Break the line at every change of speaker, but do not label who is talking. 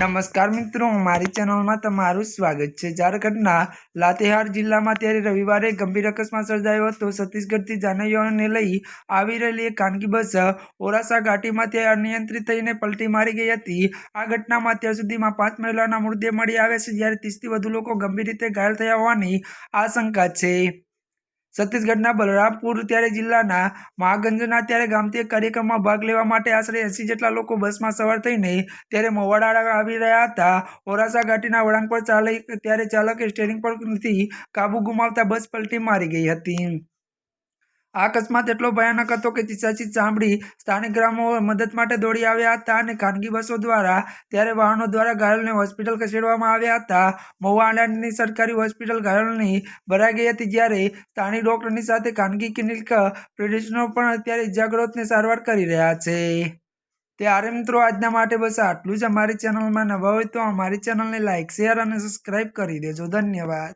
નમસ્કાર મિત્રો, મારી ચેનલમાં તમારું સ્વાગત છે. ઝારખંડના લાતેહાર જિલ્લામાં ત્યારે રવિવારે ગંભીર અકસ્માત સર્જાયો હતો. છત્તીસગઢથી જાનૈયાઓને લઈ આવી રહેલી એક ખાનગી બસ ઓરાસા ઘાટીમાં ત્યાં અનિયંત્રિત થઈને પલટી મારી ગઈ હતી. આ ઘટનામાં અત્યાર સુધીમાં પાંચ મહિલાના મૃતદેહ મળી આવ્યા છે, જ્યારે ત્રીસથી વધુ લોકો ગંભીર રીતે ઘાયલ થયા હોવાની આશંકા છે. છત્તીસગઢના બલરામપુર ત્યારે જિલ્લાના મહાગંજના ત્યારે ગામથી કાર્યક્રમમાં ભાગ લેવા માટે આશરે એંસી જેટલા લોકો બસમાં સવાર થઈને ત્યારે મોવાડા આવી રહ્યા હતા. ઓરાસા ઘાટીના વળાંક પર ચાલે ત્યારે ચાલકે સ્ટેરિંગ પર નથી કાબુ ગુમાવતા બસ પલટી મારી ગઈ હતી. આ અકસ્માત એટલો ભયાનક હતો કે ચીસાચીસ સાંભળી સ્થાનિક ગ્રામો મદદ માટે દોડી આવ્યા હતા અને ખાનગી બસો દ્વારા ત્યારે વાહનો દ્વારા ઘાયલને હોસ્પિટલ ખસેડવામાં આવ્યા હતા. મહુવા આણંદની સરકારી હોસ્પિટલ ઘાયલની ભરાઈ ગઈ હતી જ્યારે સ્થાનિક ડોક્ટરની સાથે ખાનગી ક્લિનિક પ્રેડિશનો પણ અત્યારે ઇજાગ્રસ્તને સારવાર કરી રહ્યા છે. ત્યારે મિત્રો, આજના માટે બસ આટલું જ. અમારી ચેનલમાં નવા હોય તો અમારી ચેનલને લાઇક શેર અને સબસ્ક્રાઈબ કરી દેજો. ધન્યવાદ.